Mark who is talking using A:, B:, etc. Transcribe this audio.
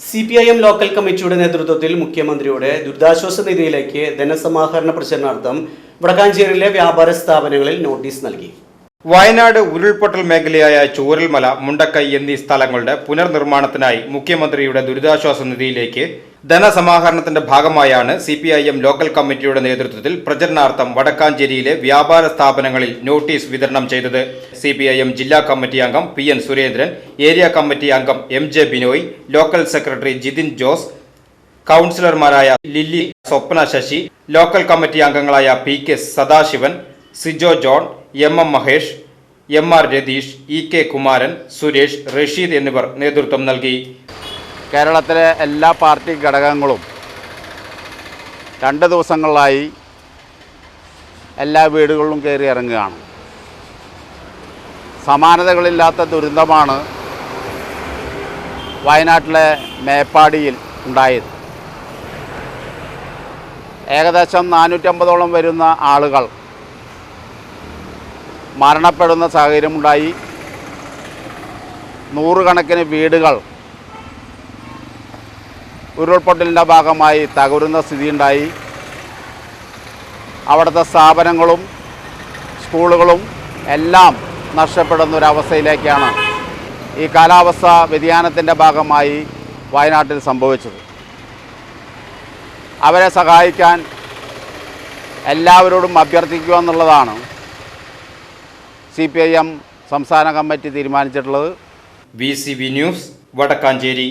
A: C P I M local കമ്മിറ്റിയുടെ നേതൃത്വത്തിൽ മുഖ്യമന്ത്രിയുടെ ദുരിതാശ്വാസ നിധിയിലേക്ക് ധനസമാഹരണ പ്രചരണാർത്ഥം വടക്കാഞ്ചേരിയിലെ വ്യാപാര സ്ഥാപനങ്ങളിൽ നോട്ടീസ് നൽകി.
B: വയനാട് ഉരുൾപൊട്ടൽ മേഖലയായ ചൂരൽമല മുണ്ടക്കൈ എന്നീ സ്ഥലങ്ങളുടെ പുനർനിർമ്മാണത്തിനായി മുഖ്യമന്ത്രിയുടെ ദുരിതാശ്വാസ നിധിയിലേക്ക് ധനസമാഹരണത്തിന്റെ ഭാഗമായാണ് C P I M local കമ്മിറ്റിയുടെ നേതൃത്വത്തിൽ പ്രചരണാർത്ഥം വടക്കാഞ്ചേരിയിലെ വ്യാപാര സ്ഥാപനങ്ങളിൽ നോട്ടീസ് വിതരണം ചെയ്തത്. സി പി ഐ എം ജില്ലാ കമ്മിറ്റി അംഗം P N Surendran area committee അംഗം M J Binoy local secretary Jithin Jose കൗൺസിലർമാരായ Lilly Swapna Sasi local committee അംഗങ്ങളായ P K Sadasivan Sijo John M M Mahesh M R Ratheesh E K Kumaran Suresh Rasheed എന്നിവർ നേതൃത്വം നൽകി.
C: കേരളത്തിലെ എല്ലാ party ഘടകങ്ങളും രണ്ട് ദിവസങ്ങളിലായി എല്ലാ വീടുകളിലും കയറി ഇറങ്ങുകയാണ്. സമാനതകളില്ലാത്ത ദുരന്തമാണ് വയനാട്ടിലെ മേപ്പാടിയിൽ ഉണ്ടായത്. ഏകദേശം നാനൂറ്റമ്പതോളം വരുന്ന ആളുകൾ മരണപ്പെടുന്ന സാഹചര്യമുണ്ടായി. നൂറുകണക്കിന് വീടുകൾ ഉരുൾപൊട്ടലിന്റെ ഭാഗമായി തകരുന്ന സ്ഥിതിയുണ്ടായി. അവിടുത്തെ സ്ഥാപനങ്ങളും സ്കൂളുകളും എല്ലാം നഷ്ടപ്പെടുന്ന ഒരവസ്ഥയിലേക്കാണ് ഈ കാലാവസ്ഥ വ്യതിയാനത്തിന്റെ ഭാഗമായി വയനാട്ടിൽ സംഭവിച്ചത്. അവരെ സഹായിക്കാൻ എല്ലാവരോടും അഭ്യർത്ഥിക്കുക എന്നുള്ളതാണ് സി സംസ്ഥാന കമ്മിറ്റി തീരുമാനിച്ചിട്ടുള്ളത്.
B: V news Vadakkanchery.